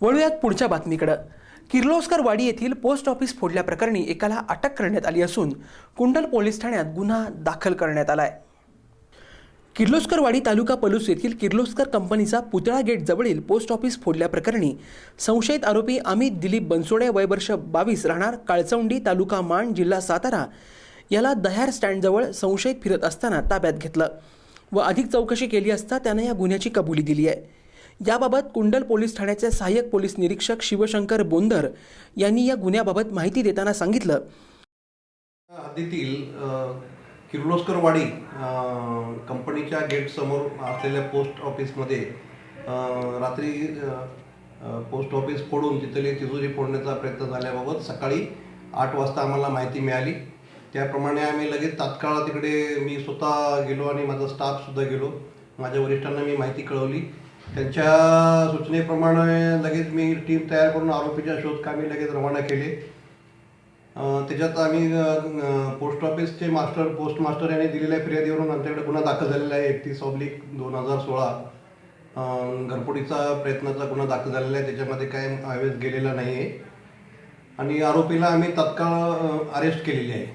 वळूयात पुढच्या बातमीकडं. किर्लोस्कर वाडी येथील पोस्ट ऑफिस फोडल्याप्रकरणी एकाला अटक करण्यात आली असून कुंडल पोलीस ठाण्यात गुन्हा दाखल करण्यात आलाय. किर्लोस्करवाडी तालुका पलूस येथील किर्लोस्कर कंपनीचा पुतळा गेट जवळील पोस्ट ऑफिस फोडल्याप्रकरणी संशयित आरोपी अमित दिलीप बनसोडे वय वर्ष बावीस राहणार काळचौंडी तालुका माण जिल्हा सातारा याला दह्यार स्टँडजवळ संशयित फिरत असताना ताब्यात घेतलं व अधिक चौकशी केली असता त्यानं या गुन्ह्याची कबुली दिली आहे. याबाबत कुंडल पोलीस ठाण्याचे सहाय्यक पोलीस निरीक्षक शिवशंकर बोंदर यांनी या गुन्ह्याबाबत माहिती देताना सांगितलं. हद्दीतील किर्लोस्करवाडी कंपनीच्या गेटसमोर असलेल्या पोस्ट ऑफिसमध्ये रात्री पोस्ट ऑफिस फोडून तिथली तिजोरी फोडण्याचा प्रयत्न झाल्याबाबत सकाळी आठ वाजता आम्हाला माहिती मिळाली. त्याप्रमाणे आम्ही लगेच तात्काळ तिकडे मी स्वतः गेलो आणि माझा स्टाफसुद्धा गेलो. माझ्या वरिष्ठांना मी माहिती कळवली. त्यांच्या सूचनेप्रमाणे लगेच मी टीम तयार करून आरोपीच्या शोधकामी लगेच रवाना केले. त्याच्यात आम्ही पोस्ट ऑफिसचे मास्टर पोस्ट मास्टर यांनी दिलेल्या फिर्यादीवरून आमच्याकडे गुन्हा दाखल झालेला आहे. एकतीस ऑब्लिक दोन हजार सोळा घरपोटीचा प्रयत्नाचा गुन्हा दाखल झालेला आहे. त्याच्यामध्ये काय आवेश गेलेला नाही आहे आणि आरोपीला आम्ही तत्काळ अरेस्ट केलेली आहे.